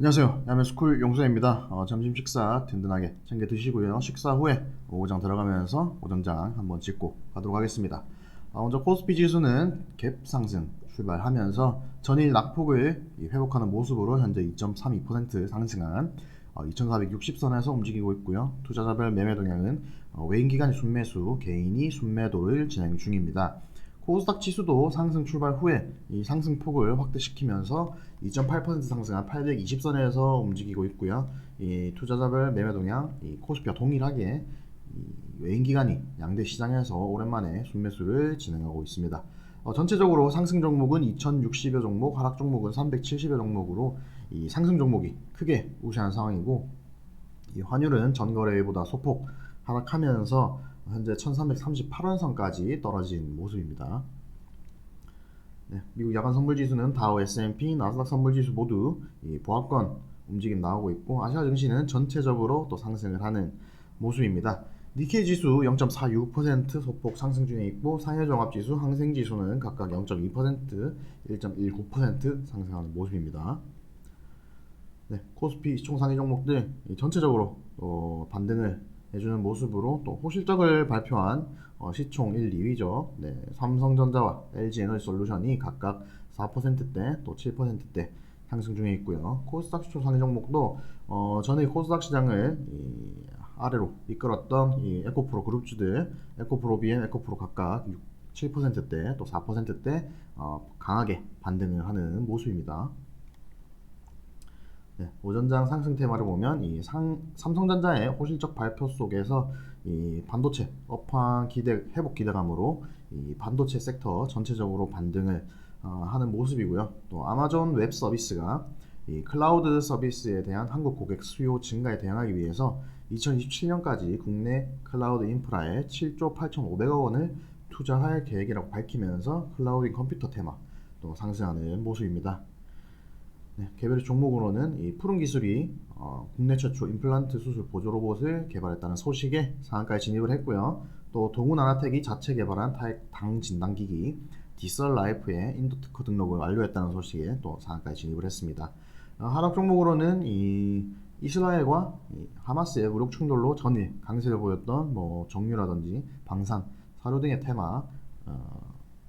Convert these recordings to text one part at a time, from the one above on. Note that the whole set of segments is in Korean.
안녕하세요. 야매스쿨 용서입니다. 어, 점심 식사 든든하게 챙겨 드시고요. 식사 후에 오장 들어가면서 오전장 한번 찍고 가도록 하겠습니다. 어, 먼저 코스피 지수는 갭 상승 출발하면서 전일 낙폭을 이 회복하는 모습으로 현재 2.32% 상승한 어, 2,460선에서 움직이고 있고요. 투자자별 매매 동향은 어, 외인 기관이 순매수, 개인이 순매도를 진행 중입니다. 코스닥 지수도 상승 출발 후에 이 상승폭을 확대시키면서 2.8% 상승한 820선에서 움직이고 있고요. 이 투자자별 매매 동향, 이 코스피와 동일하게 이 외인 기관이 양대 시장에서 오랜만에 순매수를 진행하고 있습니다. 어, 전체적으로 상승 종목은 2,060여 종목, 하락 종목은 370여 종목으로 이 상승 종목이 크게 우세한 상황이고 이 환율은 전거래보다 소폭 하락하면서 현재 1338원 선까지 떨어진 모습입니다. 네, 미국 야간 선물 지수는 다우 S&P, 나스닥 선물 지수 모두 이 보합권 움직임 나오고 있고 아시아 증시는 전체적으로 또 상승을 하는 모습입니다. 니케이 지수 0.46% 소폭 상승 중에 있고 상해 종합 지수, 항생 지수는 각각 0.2%, 1.19% 상승하는 모습입니다. 네, 코스피 시총 상위 종목들 이 전체적으로 어, 반등을 해주는 모습으로 또 호실적을 발표한 어, 시총 1, 2위죠. 네, 삼성전자와 LG에너지솔루션이 각각 4%대 또 7%대 상승 중에 있고요. 코스닥 시총 상위 종목도 어, 전에 코스닥 시장을 이 아래로 이끌었던 이 에코프로 그룹주들, 에코프로 BM, 에코프로 각각 6, 7%대 또 4%대 어, 강하게 반등을 하는 모습입니다. 네, 오전장 상승 테마를 보면 이 상, 삼성전자의 호실적 발표 속에서 이 반도체 업황 기대 회복 기대감으로 이 반도체 섹터 전체적으로 반등을 어, 하는 모습이고요. 또 아마존 웹 서비스가 이 클라우드 서비스에 대한 한국 고객 수요 증가에 대응하기 위해서 2027년까지 국내 클라우드 인프라에 7조 8,500억 원을 투자할 계획이라고 밝히면서 클라우드 컴퓨터 테마 또 상승하는 모습입니다. 네, 개별 종목으로는 이 푸른 기술이 어, 국내 최초 임플란트 수술 보조 로봇을 개발했다는 소식에 상한가에 진입을 했고요. 또 동훈 아나텍이 자체 개발한 타액 당 진단 기기 디설 라이프의 인도 특허 등록을 완료했다는 소식에 또 상한가에 진입을 했습니다. 어, 하락 종목으로는 이 이스라엘과 이 하마스의 무력 충돌로 전일 강세를 보였던 뭐 정유라든지 방산, 사료 등의 테마 어,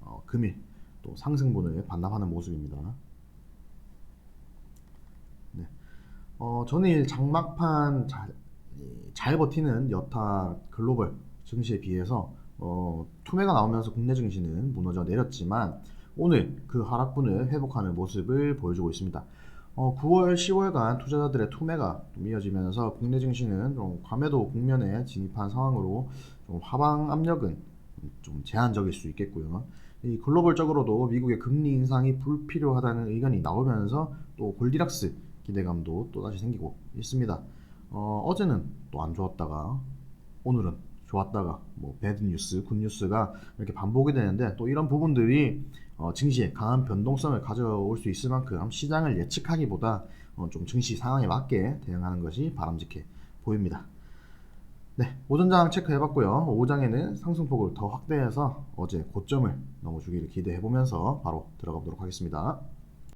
어, 금일 또 상승분을 반납하는 모습입니다. 어, 전일 장막판 잘, 잘 버티는 여타 글로벌 증시에 비해서 어, 투매가 나오면서 국내 증시는 무너져 내렸지만 오늘 그 하락분을 회복하는 모습을 보여주고 있습니다. 어, 9월, 10월간 투자자들의 투매가 좀 이어지면서 국내 증시는 좀 과매도 국면에 진입한 상황으로 좀 하방 압력은 좀 제한적일 수 있겠고요. 이 글로벌적으로도 미국의 금리 인상이 불필요하다는 의견이 나오면서 또 골디락스 기대감도 또다시 생기고 있습니다. 어, 어제는 또 안 좋았다가 오늘은 좋았다가 뭐 배드 뉴스, 굿 뉴스가 이렇게 반복이 되는데 또 이런 부분들이 어, 증시에 강한 변동성을 가져올 수 있을 만큼 시장을 예측하기보다 어, 좀 증시 상황에 맞게 대응하는 것이 바람직해 보입니다. 네, 오전장 체크해봤고요. 오장에는 상승폭을 더 확대해서 어제 고점을 넘어주기를 기대해보면서 바로 들어가 보도록 하겠습니다.